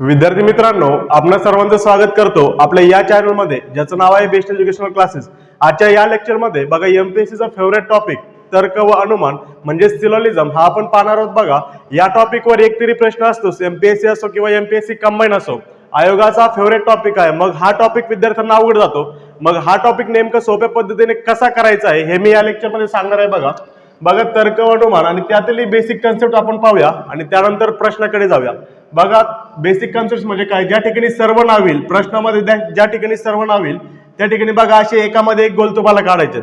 विद्यार्थी मित्रांनो आपण सर्वांचं स्वागत करतो आपल्या या चॅनलमध्ये ज्याचं नाव आहे बेस्ट एज्युकेशनल क्लासेस आजच्या या लेक्चरमध्ये बघा एमपीएससीचा फेवरेट टॉपिक तर्क व अनुमान म्हणजे सिलोलिझम हा आपण पाहणार आहोत बघा. या टॉपिकवर एक तरी प्रश्न असतो एमपीएससी असो किंवा एमपीएससी कंबाईन असो. आयोगाचा फेवरेट टॉपिक आहे मग हा टॉपिक विद्यार्थ्यांना अवघड जातो. मग हा टॉपिक नेमकं सोप्या पद्धतीने कसा करायचा आहे हे मी या लेक्चरमध्ये सांगणार आहे बघा. बघा तर्क आणि त्यातली बेसिक कन्सेप्ट आपण पाहूया. आणि त्यानंतर प्रश्नाकडे जाऊया. बघा बेसिक कन्सेप्ट म्हणजे काय? ज्या ठिकाणी सर्व नावेल प्रश्नामध्ये ज्या- ज्या ठिकाणी सर्व नावेल त्या ठिकाणी बघा असे एकामध्ये एक गोल तुम्हाला काढायचे.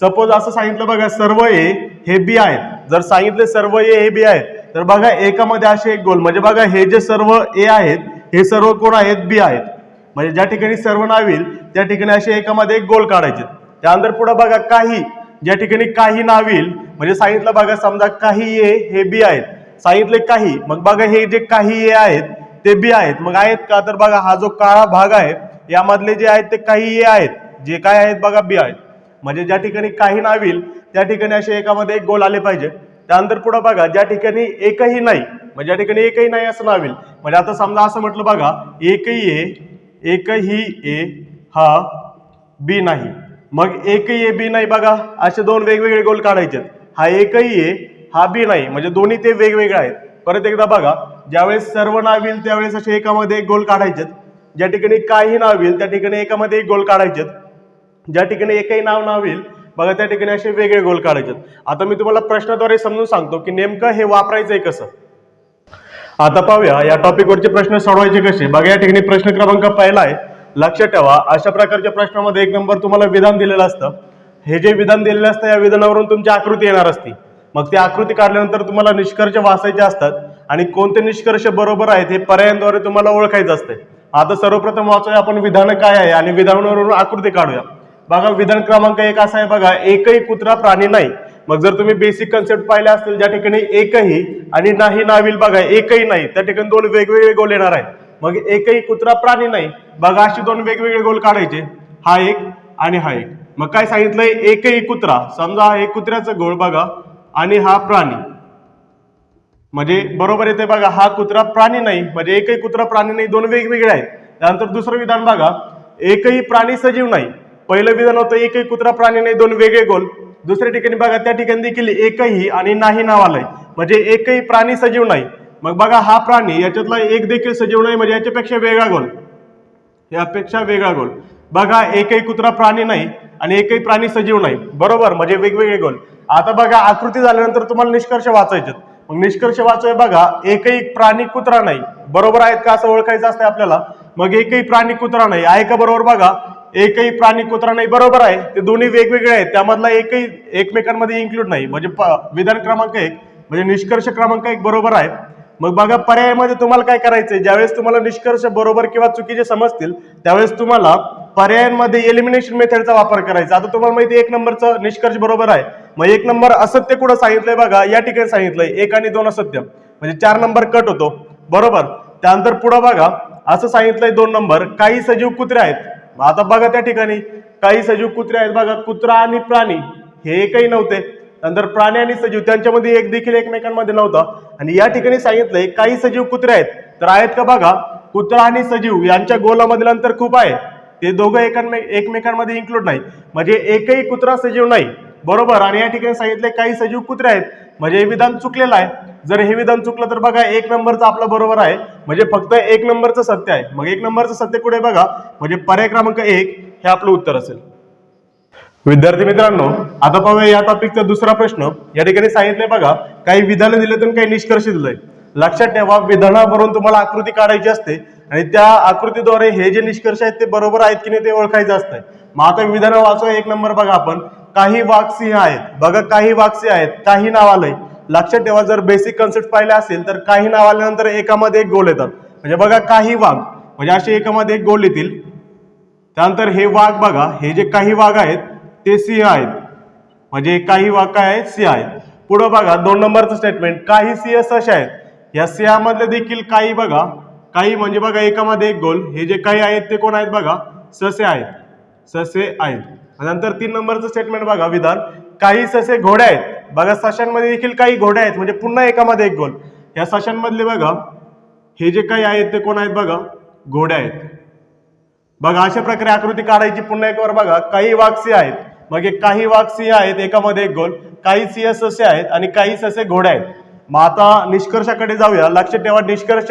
सपोज असं सांगितलं बघा सर्व ए हे बी आहेत जर सांगितले सर्व ए हे बी आहेत तर बघा एकामध्ये असे एक गोल. म्हणजे बघा हे जे सर्व ए आहेत हे सर्व कोण आहेत? बी आहेत. म्हणजे ज्या ठिकाणी सर्व नावेल त्या ठिकाणी असे एकामध्ये एक गोल काढायचे. त्यानंतर पुढे बघा काही ज्या ठिकाणी काही नाव म्हणजे सांगितलं बघा समजा काही ए हे बी आहेत. सांगितले काही मग बघा हे जे काही ए आहेत ते बी आहेत. मग आहेत का? तर बघा हा जो काळा भाग आहे यामधले जे आहेत ते काही ए आहेत. जे काय आहेत बघा बी आहेत. म्हणजे ज्या ठिकाणी काही नाव त्या ठिकाणी असे एकामध्ये एक गोल आले पाहिजे. त्यानंतर पुढे बघा ज्या ठिकाणी एकही नाही म्हणजे ज्या ठिकाणी एकही नाही असं नावेल म्हणजे आता समजा असं म्हटलं बघा एकही ए एकही ए हा बी नाही. मग एकही ए बी नाही बघा असे दोन वेगवेगळे गोल काढायचे हा एकही ए हा बी नाही म्हणजे दोन्ही ते वेगवेगळे आहेत. परत एकदा बघा ज्यावेळेस सर्व नाव येईल त्यावेळेस असे एकामध्ये एक गोल काढायचे ज्या ठिकाणी काही नाव येईल त्या ठिकाणी एकामध्ये एक गोल काढायचे ज्या ठिकाणी एकही नाव नाव येईल बघा त्या ठिकाणी असे वेगळे गोल काढायचे आता मी तुम्हाला प्रश्नाद्वारे समजून सांगतो की नेमकं हे वापरायचंय कसं. आता पाहूया या टॉपिकवरचे प्रश्न सोडवायचे कसे? बघा या ठिकाणी प्रश्न क्रमांक पहिला आहे. लक्षात ठेवा. अशा प्रकारच्या प्रश्नामध्ये एक नंबर तुम्हाला विधान दिलेलं असतं. हे जे विधान दिलेलं असतं या विधानावरून तुमची आकृती येणार असती. मग ती आकृती काढल्यानंतर तुम्हाला निष्कर्ष वाचायचे असतात आणि कोणते निष्कर्ष बरोबर आहेत हे पर्यायांद्वारे तुम्हाला ओळखायचं असते आता सर्वप्रथम वाचूया आपण विधान काय आहे आणि विधानावरून आकृती काढूया. बघा विधान क्रमांक एक असा आहे बघा एकही कुत्रा प्राणी नाही. मग जर तुम्ही बेसिक कन्सेप्ट पाहिले असतील ज्या ठिकाणी एकही आणि नाही नाविल बघा एकही नाही. त्या ठिकाणी दोन वेगवेगळे गोल येणार आहेत. मग एकही कुत्रा प्राणी नाही. बघा असे दोन वेगवेगळे गोल काढायचे. हा एक आणि हा एक. मग काय सांगितलंय? एकही कुत्रा. समजा हा एक कुत्र्याचं गोळ बघा आणि हा प्राणी. म्हणजे बरोबर येते बघा हा कुत्रा प्राणी नाही. म्हणजे एकही कुत्रा प्राणी नाही दोन वेगवेगळे आहेत. त्यानंतर दुसरं विधान बघा. एकही प्राणी सजीव नाही. पहिलं विधान होतं एकही कुत्रा प्राणी नाही दोन वेगळे गोल. दुसऱ्या ठिकाणी बघा त्या ठिकाणी देखील एकही आणि नाही नाव आलंय म्हणजे एकही प्राणी सजीव नाही. मग बघा हा प्राणी याच्यातला एक देखील सजीव नाही म्हणजे याच्यापेक्षा वेगळा गोल. यापेक्षा वेगळा गोल. बघा एकही कुत्रा प्राणी नाही आणि एकही प्राणी सजीव नाही. बरोबर? म्हणजे वेगवेगळे गोल. आता बघा आकृती झाल्यानंतर तुम्हाला निष्कर्ष वाचायचे मग निष्कर्ष वाचूया बघा एकही प्राणी कुत्रा नाही. बरोबर आहेत का? असं ओळखायचं असतं आपल्याला. मग एकही प्राणी कुत्रा नाही. आहे का बरोबर बघा? एकही प्राणी कुत्रा नाही. बरोबर आहे. ते दोन्ही वेगवेगळे आहेत. त्यामधला एकही एकमेकांमध्ये इन्क्लूड नाही. म्हणजे प- विधान क्रमांक एक. म्हणजे निष्कर्ष क्रमांक एक बरोबर आहे. मग बघा पर्यायामध्ये तुम्हाला काय करायचंय? ज्यावेळेस तुम्हाला निष्कर्ष बरोबर किंवा चुकीचे समजतील त्यावेळेस तुम्हाला पर्यायांमध्ये एलिमिनेशन मेथडचा वापर करायचा. आता तुम्हाला माहिती आहे एक नंबरचं निष्कर्ष बरोबर आहे. मग एक नंबर असत्य कुठं सांगितलंय बघा? या ठिकाणी सांगितलंय एक आणि दोन असत्य. म्हणजे चार नंबर कट होतो. बरोबर? त्यानंतर पुढं बघा असं सांगितलंय दोन नंबर काही सजीव कुत्रे आहेत. मग आता बघा त्या ठिकाणी काही सजीव कुत्रे आहेत बघा कुत्रा आणि प्राणी. हे एकही नव्हते. नंतर प्राणी आणि सजीव त्यांच्यामध्ये एक देखील एकमेकांमध्ये नव्हता. आणि या ठिकाणी सांगितलंय काही सजीव कुत्रे आहेत. तर आहेत का बघा कुत्रा आणि सजीव यांच्या गोलामधील अंतर खूप आहे. ते दोघं एकांमे एकमेकांमध्ये इन्क्लूड नाही. म्हणजे एकही कुत्रा सजीव नाही. बरोबर? आणि या ठिकाणी सांगितले काही सजीव कुत्रे आहेत. म्हणजे हे विधान चुकलेलं आहे. जर हे विधान चुकलं तर बघा एक नंबरचं आपलं बरोबर आहे. म्हणजे फक्त एक नंबरचं सत्य आहे. मग एक नंबरचं सत्य कुठे बघा? म्हणजे पर्याय क्रमांक एक हे आपलं उत्तर असेल. विद्यार्थी मित्रांनो आता पाहूया या टॉपिकचा दुसरा प्रश्न. या ठिकाणी सांगितलंय बघा काही विधानं दिले तर काही निष्कर्ष दिलंय. लक्षात ठेवा विधानावरून तुम्हाला आकृती काढायची असते आणि त्या आकृतीद्वारे हे जे निष्कर्ष आहेत ते बरोबर आहेत की नाही ते ओळखायचं असतंय. मग आता विधान वाचू एक नंबर बघा आपण. काही वाघ सिंह आहेत. बघा काही वाक्सिंह आहेत. काही नाव आलंय. लक्षात ठेवा जर बेसिक कन्सेप्ट पाहिले असेल तर काही नाव आल्यानंतर एकामध्ये एक गोल येतात. म्हणजे बघा काही वाघ. म्हणजे असे एकामध्ये एक गोल येतील. त्यानंतर हे वाघ बघा हे जे काही वाघ आहेत ते सिंह आहेत. म्हणजे काही वाघ काय आहेत सिंह आहेत. पुढं बघा दोन नंबरचं स्टेटमेंट काही सिंह ससे आहेत. या सिंहामधले देखील काही बघा. काही म्हणजे बघा एकामध्ये एक गोल. हे जे काही आहेत ते कोण आहेत बघा? ससे आहेत. ससे आहेत. नंतर तीन नंबरचं स्टेटमेंट बघा विधान. काही ससे घोडे आहेत. बघा सशांमध्ये देखील काही घोडे आहेत. म्हणजे पुन्हा एकामध्ये एक गोल. या सशांमधले बघा. हे जे काही आहेत ते कोण आहेत बघा? घोडे आहेत. बघा अशा प्रकारे आकृती काढायची पुन्हा एक वर बघा. काही वाघ सिंह आहेत. मग एक काही वाघ सिंह आहेत एकामध्ये एक गोल. काही सिंह ससे आहेत आणि काही ससे घोडे आहेत. मग आता निष्कर्षाकडे जाऊया. लक्षात ठेवा निष्कर्ष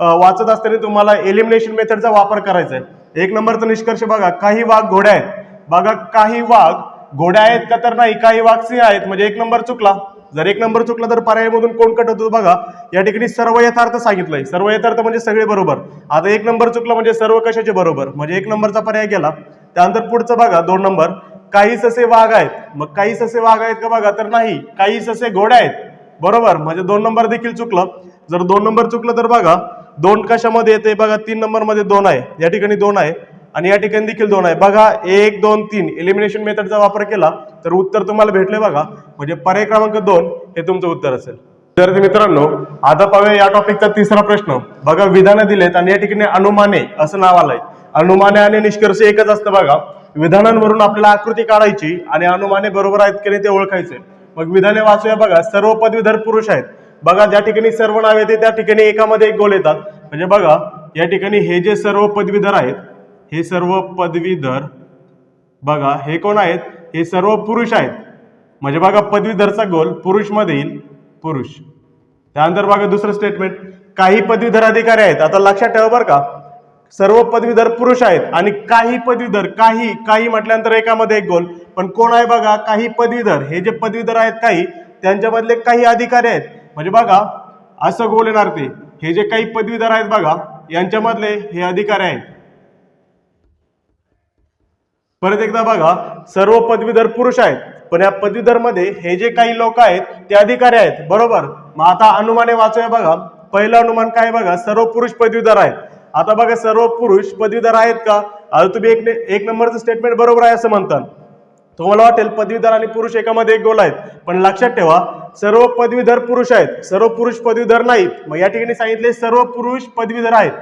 वाचत असताना तुम्हाला एलिमिनेशन मेथडचा वापर करायचा आहे. एक नंबरचा निष्कर्ष बघा. काही वाघ घोडे आहेत. बघा काही वाघ घोडे आहेत का तर नाही. काही वाघ सिंह आहेत. म्हणजे एक नंबर चुकला. जर एक नंबर चुकला तर पर्यायमधून कोण कट होतो बघा. या ठिकाणी सर्व यथार्थ सांगितलंय. सर्व यथार्थ म्हणजे सगळे बरोबर. आता एक नंबर चुकला म्हणजे सर्व कशाचे बरोबर? म्हणजे एक नंबरचा पर्याय गेला. त्यानंतर पुढचं बघा. दोन नंबर. काही ससे वाघ आहेत. मग काही ससे वाघ आहेत का बघा तर नाही. काही ससे घोडे आहेत. बरोबर? म्हणजे दोन नंबर देखील चुकलं. जर दोन नंबर चुकलं तर बघा दोन कशामध्ये येते? बघा तीन नंबरमध्ये दोन आहे. या ठिकाणी दोन आहे. आणि या ठिकाणी देखील दोन आहे. बघा एक दोन तीन. एलिमिनेशन मेथडचा वापर केला तर उत्तर तुम्हाला भेटले बघा. म्हणजे पर्याय क्रमांक दोन हे तुमचं उत्तर असेल. विद्यार्थी मित्रांनो आता पाहूया या टॉपिकचा तिसरा प्रश्न. बघा विधानं दिलेत आणि या ठिकाणी अनुमाने असं नाव आलंय. अनुमाने आणि निष्कर्ष एकच असतं बघा. विधानांवरून आपल्याला आकृती काढायची आणि अनुमाने बरोबर आहेत की नाही ते ओळखायचे. मग विधाने वाचूया बघा सर्व पदवीधर पुरुष आहेत. बघा ज्या ठिकाणी सर्व नाव येते त्या ठिकाणी एकामध्ये एक गोल येतात. म्हणजे बघा या ठिकाणी हे जे सर्व पदवीधर आहेत हे सर्व पदवीधर बघा हे कोण आहेत? हे सर्व पुरुष आहेत. म्हणजे बघा पदवीधरचा गोल पुरुषमध्ये येईल पुरुष. त्यानंतर बघा दुसरं स्टेटमेंट काही पदवीधर अधिकारी आहेत. आता लक्षात ठेवा बरं का सर्व पदवीधर पुरुष आहेत आणि काही पदवीधर काही काही म्हटल्यानंतर एकामध्ये एक गोल. पण कोण आहे बघा काही पदवीधर हे जे पदवीधर आहेत काही त्यांच्यामधले काही अधिकारी आहेत. म्हणजे बघा असं गोल येणार ते. हे जे काही पदवीधर आहेत बघा यांच्यामधले हे अधिकारी आहेत. परत एकदा बघा सर्व पदवीधर पुरुष आहेत पण या पदवीधरमध्ये हे जे काही लोक आहेत ते अधिकारी आहेत. बरोबर? मग आता अनुमाने वाचूया बघा. पहिलं अनुमान काय बघा सर्व पुरुष पदवीधर आहेत. आता बघा सर्व पुरुष पदवीधर आहेत का? आता तुम्ही एक एक नंबरचं स्टेटमेंट बरोबर आहे असं म्हणतात. तुम्हाला वाटेल पदवीधर आणि पुरुष एकामध्ये एक गोल आहेत. पण लक्षात ठेवा सर्व पदवीधर पुरुष आहेत सर्व पुरुष पदवीधर नाहीत. मग या ठिकाणी सांगितले सर्व पुरुष पदवीधर आहेत.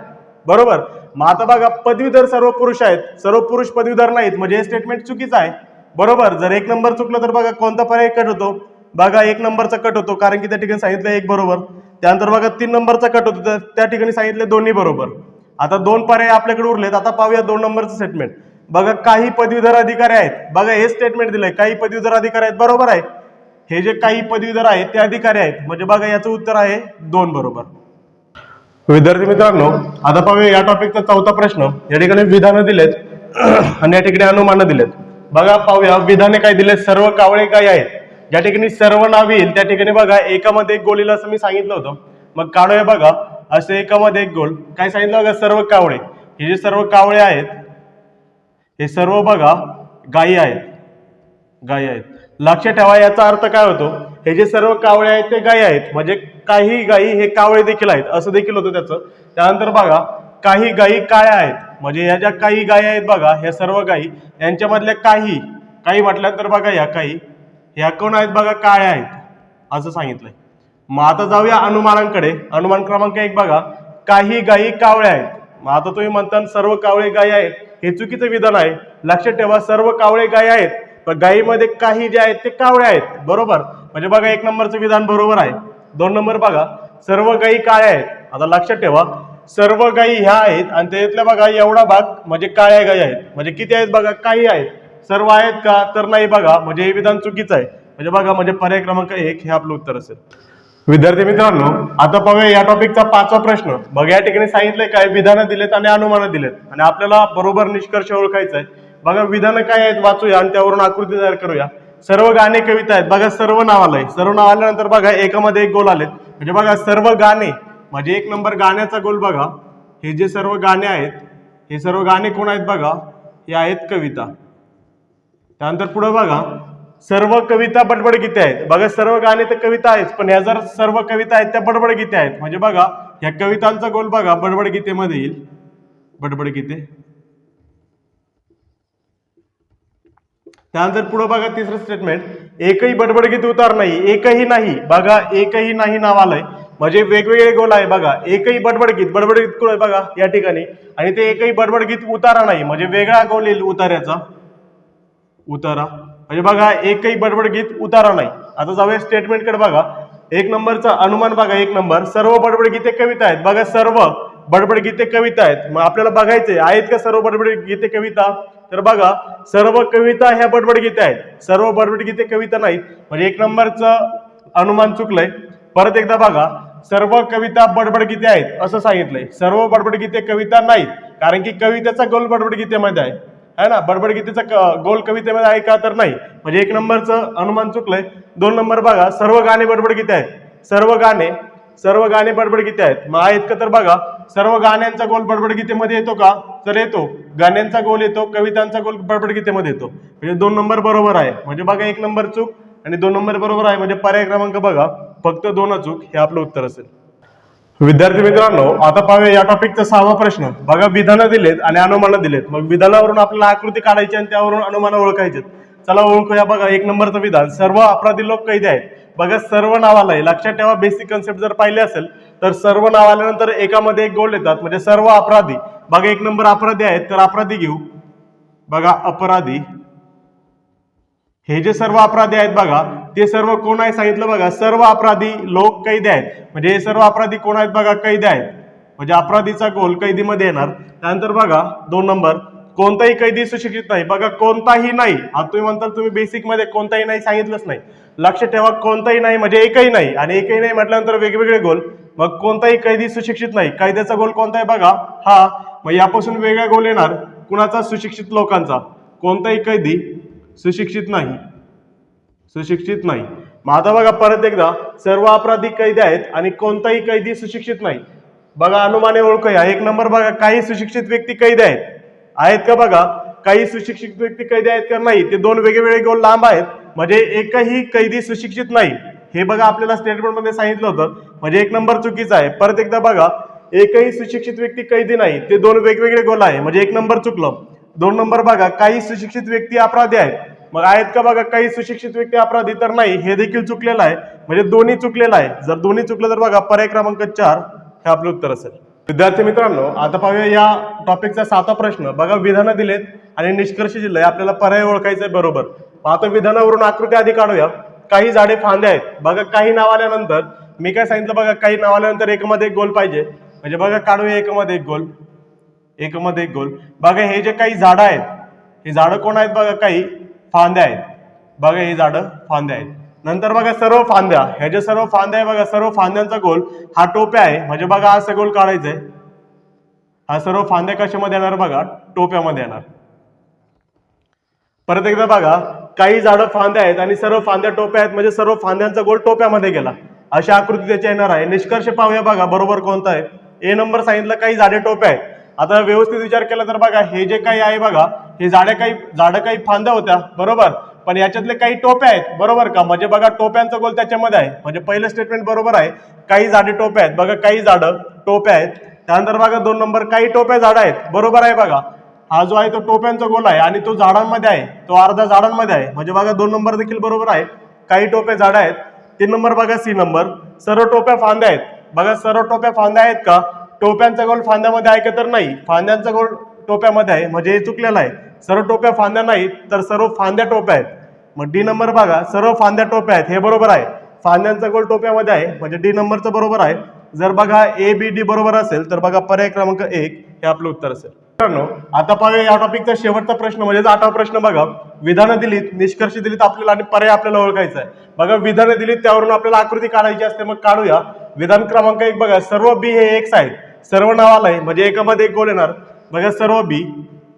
बरोबर? मग आता बघा पदवीधर सर्व पुरुष आहेत सर्व पुरुष पदवीधर नाहीत. म्हणजे हे स्टेटमेंट चुकीचं आहे. बरोबर? जर एक नंबर चुकलं तर बघा कोणता पर्याय कट होतो? बघा एक नंबरचा कट होतो कारण की त्या ठिकाणी सांगितलं एक बरोबर. त्यानंतर बघा तीन नंबरचा कट होतो तर त्या ठिकाणी सांगितले दोन्ही बरोबर. आता दोन पर्याय आपल्याकडे उरलेत. आता पाहूया दोन नंबरचं स्टेटमेंट बघा काही पदवीधर अधिकारी आहेत. बघा हे स्टेटमेंट दिलंय. काही पदवीधर अधिकारी आहेत बरोबर आहे हे जे काही पदवीधर आहेत ते अधिकारी आहेत. म्हणजे बघा याचं उत्तर आहे दोन बरोबर. विद्यार्थी मित्रांनो आता पाहूया या टॉपिकचा चौथा प्रश्न. या ठिकाणी विधानं दिलेत. आणि या ठिकाणी अनुमानं दिलेत. बघा पाहूया. विधाने काय दिलेत? सर्व कावळे काय आहेत? ज्या ठिकाणी सर्व नाव येईल. त्या ठिकाणी बघा एकामध्ये एक गोल असं मी सांगितलं होतं. मग काढूया बघा. असे एकामध्ये एक गोल. काय सांगितलं बघा सर्व कावळे. हे जे सर्व कावळे आहेत हे सर्व बघा गायी आहेत. गायी आहेत. लक्ष ठेवा याचा अर्थ काय होतो? हे जे सर्व कावळे आहेत ते गायी आहेत. म्हणजे काही गायी हे कावळे देखील आहेत. असं देखील होतं त्याचं. त्यानंतर बघा काही गायी काळ्या आहेत. म्हणजे या ज्या काही गायी आहेत बघा ह्या सर्व गायी यांच्यामधल्या काही काही म्हटल्यानंतर बघा या काही ह्या कोण आहेत बघा काळ्या आहेत. असं सांगितलंय. मग आता जाऊया अनुमानांकडे. अनुमान क्रमांक एक बघा. काही गायी कावळ्या आहेत. मग आता तुम्ही म्हणता सर्व कावळे गायी आहेत. हे चुकीचं विधान आहे. लक्षात ठेवा सर्व कावळे गायी आहेत. पण गायीमध्ये काही जे आहेत ते कावळे आहेत. बरोबर? म्हणजे बघा एक नंबरचं विधान बरोबर आहे. दोन नंबर बघा. सर्व गायी काळ्या आहेत. आता लक्षात ठेवा. सर्व गायी ह्या आहेत आणि त्याच्यातल्या बघा एवढा भाग म्हणजे काळ्या गायी आहेत. म्हणजे किती आहेत बघा? काही आहेत. सर्व आहेत का? तर नाही बघा. म्हणजे हे विधान चुकीचं आहे. म्हणजे बघा म्हणजे पर्याय क्रमांक एक हे आपलं उत्तर असेल. विद्यार्थी मित्रांनो आता पाहूया या टॉपिकचा पाचवा प्रश्न. बघा या ठिकाणी सांगितलंय काय? विधानं दिलेत आणि अनुमानं दिलेत. आणि आपल्याला बरोबर निष्कर्ष ओळखायचा आहे. बघा विधानं काय आहेत वाचूया आणि त्यावरून आकृती तयार करूया. सर्व गाणे कविता आहेत. बघा सर्व नाव आलंय. सर्व नाव आल्यानंतर बघा एकामध्ये एक गोल आलेत. म्हणजे बघा सर्व गाणे म्हणजे एक नंबर गाण्याचा गोल बघा. हे जे सर्व गाणे आहेत हे सर्व गाणे कोण आहेत बघा? हे आहेत कविता. त्यानंतर पुढे बघा. सर्व कविता बडबड गीते आहेत. बघा सर्व गाणे तर कविता आहेत पण ह्या जर सर्व कविता आहेत त्या बडबड गीते आहेत. म्हणजे बघा ह्या कवितांचा गोल बघा बडबड गीतेमध्ये येईल. बडबड गीते. त्यानंतर पुढे बघा तिसरं स्टेटमेंट एकही बडबड गीत उतार नाही एकही नाही. बघा एकही नाही नाव आलंय. म्हणजे वेगवेगळे गोल आहे बघा. एकही बडबड गीत बडबड गीत आहे बघा या ठिकाणी. आणि ते एकही बडबड गीत उतारा नाही. म्हणजे वेगळा गोल येईल उतार्याचा उतारा. म्हणजे बघा एकही बडबड गीत उतारा नाही. आता जाऊया स्टेटमेंटकडे बघा. एक नंबरचा अनुमान बघा एक नंबर. सर्व बडबड गीते कविता आहेत. बघा सर्व बडबड गीते कविता आहेत. मग आपल्याला बघायचे आहेत का सर्व बडबड गीते कविता? तर बघा सर्व कविता ह्या बडबड गीते आहेत. सर्व बडबड गीते कविता नाहीत. म्हणजे एक नंबरचं अनुमान चुकलंय. परत एकदा बघा सर्व कविता बडबड गीते आहेत असं सांगितलंय. सर्व बडबड गीते कविता नाहीत. कारण की कवितेचा गोल बडबड गीतेमध्ये आहे. आहे ना? बडबड गीतेचा क- गोल कवितेमध्ये आहे का तर नाही. म्हणजे एक नंबरचं अनुमान चुकलंय. दोन नंबर बघा सर्व गाणे बडबड गीते आहेत? सर्व गाणे सर्व गाणे बडबड गीते आहेत? मग आहेत का तर बघा. सर्व गाण्यांचा गोल बडबड गीतेमध्ये येतो का? तर येतो. गाण्यांचा गोल येतो कवितांचा गोल बडबड गीतेमध्ये येतो? म्हणजे दोन नंबर बरोबर आहे. म्हणजे बघा एक नंबर चूक आणि दोन नंबर बरोबर आहे. म्हणजे पर्याय क्रमांक बघा. फक्त दोन चूक हे आपलं उत्तर असेल. विद्यार्थी मित्रांनो आता पाहूया या टॉपिकचा सहावा प्रश्न. बघा विधानं दिलेत आणि अनुमानं दिलेत. मग विधानावरून आपल्याला आकृती काढायची आणि त्यावरून अनुमानं ओळखायचे चला ओळखूया बघा एक नंबरचं विधान. सर्व अपराधी लोक कैदी आहेत. बघा सर्व नावाला आहे लक्षात ठेवा बेसिक कन्सेप्ट जर पाहिले असेल तर सर्व नाव आल्यानंतर एकामध्ये एक गोल येतात. म्हणजे सर्व अपराधी. बघा एक नंबर अपराधी आहेत तर अपराधी घेऊ. बघा अपराधी. हे जे सर्व अपराधी आहेत बघा ते सर्व कोण आहे सांगितलं बघा? सर्व अपराधी लोक कैदी आहेत. म्हणजे हे सर्व अपराधी कोण आहेत बघा? कैदी आहेत. म्हणजे अपराधीचा गोल कैदीमध्ये येणार. त्यानंतर बघा दोन नंबर. कोणताही कैदी सुशिक्षित नाही. बघा कोणताही नाही. आता तुम्ही म्हणताल तुम्ही बेसिकमध्ये कोणताही नाही सांगितलंच नाही. लक्ष ठेवा कोणताही नाही म्हणजे एकही नाही. आणि एकही नाही म्हटल्यानंतर वेगवेगळे गोल. मग कोणताही कैदी सुशिक्षित नाही. कायद्याचा गोल कोणता आहे बघा? हा. मग यापासून वेगळा गोल येणार कुणाचा? सुशिक्षित लोकांचा. कोणताही कैदी सुशिक्षित नाही. सुशिक्षित नाही. मग आता बघा परत एकदा सर्व अपराधी कैदी आहेत आणि कोणताही कैदी सुशिक्षित नाही. बघा अनुमाने ओळखूया एक नंबर बघा काही सुशिक्षित व्यक्ती कैदी आहेत. आहेत का बघा? काही सुशिक्षित व्यक्ती कैदी आहेत का नाही? ते दोन वेगवेगळे गोल लांब आहेत. म्हणजे एकही कैदी सुशिक्षित नाही. हे बघा आपल्याला स्टेटमेंटमध्ये सांगितलं होतं. म्हणजे एक नंबर चुकीचा आहे. परत एकदा बघा एकही सुशिक्षित व्यक्ती कैदी नाही. ते दोन वेगवेगळे गोल आहे. म्हणजे एक नंबर चुकलं. दोन नंबर बघा काही सुशिक्षित व्यक्ती अपराधी आहेत. मग आहेत का बघा काही सुशिक्षित व्यक्ती अपराधी? तर नाही हे देखील चुकलेलं आहे. म्हणजे दोन्ही चुकलेलं आहे. जर दोन्ही चुकलं तर बघा पर्याय क्रमांक चार हे आपलं उत्तर असेल. विद्यार्थी मित्रांनो आता पाहूया या टॉपिकचा सातवा प्रश्न. बघा विधानं दिलेत आणि निष्कर्ष दिलंय आपल्याला पर्याय ओळखायचा आहे बरोबर. आता विधानावरून आकृती आधी काढूया. काही झाडे फांदे आहेत. बघा काही नाव आल्यानंतर मी काय सांगितलं बघा काही नाव आल्यानंतर एकमध्ये एक गोल पाहिजे. म्हणजे बघा काढूया एकमध्ये एक गोल. एकमध्ये एक गोल. बघा हे जे काही झाडं आहेत हे झाडं कोण आहेत बघा? काही फांद्या आहेत. बघा हे झाडं फांद्या आहेत. नंतर बघा सर्व फांद्या. ह्या जे सर्व फांद्या आहे बघा सर्व फांद्यांचा गोल हा टोप्या आहे. म्हणजे बघा असा गोल काढायचा आहे हा सर्व फांद्या कशामध्ये येणार बघा? टोप्यामध्ये येणार. परत एकदा बघा काही झाडं फांद्या आहेत आणि सर्व फांद्या टोप्या आहेत. म्हणजे सर्व फांद्यांचा गोल टोप्यामध्ये गेला. अशी आकृती त्याची येणार आहे. निष्कर्ष पाहूया बघा बरोबर कोणता आहे? ए नंबर सांगितलं काही झाडे टोप्या आहेत. आता व्यवस्थित विचार केला तर बघा हे जे काही आहे बघा हे झाडे काही झाडं काही फांद्या होत्या बरोबर? पण याच्यातले काही टोप्या आहेत बरोबर का? म्हणजे बघा टोप्यांचा गोल त्याच्यामध्ये आहे. म्हणजे पहिलं स्टेटमेंट बरोबर आहे. काही झाडे टोप्या आहेत. बघा काही झाडं टोप्या आहेत. त्यानंतर बघा दोन नंबर काही टोप्या झाडं आहेत. बरोबर आहे बघा. हा जो आहे तो टोप्यांचा गोल आहे आणि तो झाडांमध्ये आहे. तो अर्धा झाडांमध्ये आहे. म्हणजे बघा दोन नंबर देखील बरोबर आहे. काही टोप्या झाडं आहेत. तीन नंबर बघा सी नंबर. सर्व टोप्या फांद्या आहेत. बघा सर्व टोप्या फांद्या आहेत का? टोप्यांचा गोल फांद्यामध्ये आहे का तर नाही. फांद्यांचा गोल टोप्यामध्ये आहे. म्हणजे हे चुकलेलं आहे. सर्व टोप्या फांद्या नाहीत तर सर्व फांद्या टोप्या आहेत. मग डी नंबर बघा. सर्व फांद्या टोप्या आहेत. हे बरोबर आहे. फांद्यांचा गोल टोप्यामध्ये आहे. म्हणजे डी नंबरचं बरोबर आहे. जर बघा ए बी डी बरोबर असेल तर बघा पर्याय क्रमांक एक हे आपलं उत्तर असेल. मित्रांनो आता पाहूया या टॉपिकचा शेवटचा प्रश्न म्हणजे आठवा प्रश्न बघा. विधानं दिलीत निष्कर्ष दिलीत आपल्याला आणि पर्याय आपल्याला ओळखायचा आहे. बघा विधानं दिलीत त्यावरून आपल्याला आकृती काढायची असते मग काढूया. विधान क्रमांक एक बघा. सर्व बी हे एक्स आहेत. सर्व नावाला आहे. म्हणजे एकामध्ये एक गोल येणार. बघा सर्व बी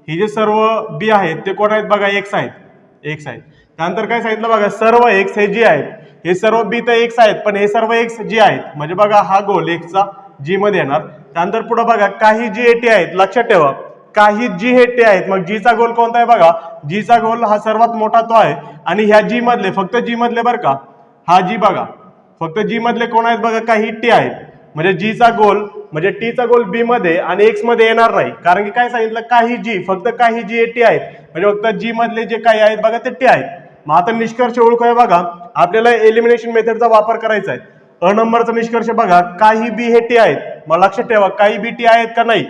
हे जे सर्व बी आहेत ते कोण आहेत बघा? एक्स आहेत. एक्स आहेत. त्यानंतर काय सांगितलं बघा? सर्व एक्स हे जी आहेत. हे सर्व बी तर एक्स आहेत पण हे सर्व एक्स जी आहेत. म्हणजे बघा हा गोल एक्सचा जी मध्ये येणार. त्यानंतर पुढे बघा काही जी एटी आहेत लक्षात ठेवा. काही जी हे आहेत. मग जीचा गोल कोणता आहे बघा? जीचा गोल हा सर्वात मोठा तो आहे. आणि ह्या जी मधले फक्त जी मधले बरं का? हा जी बघा. फक्त जी मधले कोण आहेत बघा? काही टी आहेत. म्हणजे जीचा गोल म्हणजे टीचा गोल बी मध्ये आणि एक्समध्ये येणार नाही. कारण की काय सांगितलं? काही जी फक्त काही जी ए टी आहेत. म्हणजे फक्त जी मधले जे काही आहेत बघा ते टी आहेत. मग आता निष्कर्ष ओळखूया बघा. आपल्याला एलिमिनेशन मेथडचा वापर करायचा आहे. अ नंबरचा निष्कर्ष बघा. काही बी हे टी आहेत. मग लक्षात ठेवा काही बी टी आहेत का नाही?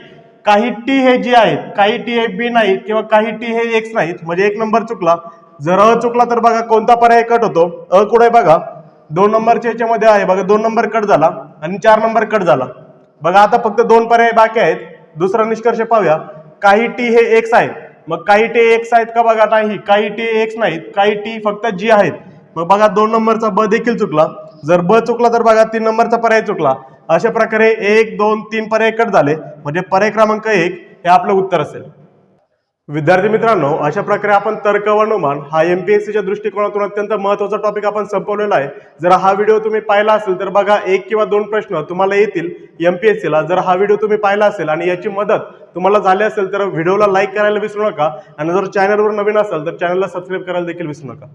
काही टी हे जी आहेत. काही टी हे बी नाहीत किंवा काही टी हे एक्स नाहीत. म्हणजे एक नंबर चुकला. जर अ चुकला तर बघा कोणता पर्याय कट होतो? अ कुठे बघा? दोन नंबरच्या याच्यामध्ये आहे बघा. दोन नंबर कट झाला आणि चार नंबर कट झाला. बघा आता फक्त दोन पर्याय बाकी आहेत. दुसरा निष्कर्ष पाहूया. काही टी हे एक्स आहेत मग काही टी एक्स आहेत का बघा नाही काही टी एक्स नाहीत. काही टी फक्त जी आहेत. मग बघा दोन नंबरचा ब देखील चुकला. जर ब चुकला तर बघा तीन नंबरचा पर्याय चुकला. अशा प्रकारे एक दोन तीन पर्याय कट झाले. म्हणजे पर्याय क्रमांक एक हे आपलं उत्तर असेल. विद्यार्थी मित्रांनो अशा प्रकारे आपण तर्क अनुमान हा एमपीएससीच्या दृष्टिकोनातून अत्यंत महत्त्वाचा टॉपिक आपण संपवलेला आहे. जर हा व्हिडिओ तुम्ही पाहिला असेल तर बघा एक किंवा दोन प्रश्न तुम्हाला येतील एमपीएससीला जर हा व्हिडिओ तुम्ही पाहिला असेल आणि याची मदत तुम्हाला झाली असेल तर व्हिडिओला लाईक करायला विसरू नका. आणि जर चॅनलवर नवीन असेल तर चॅनलला सबस्क्राईब करायला देखील विसरू नका.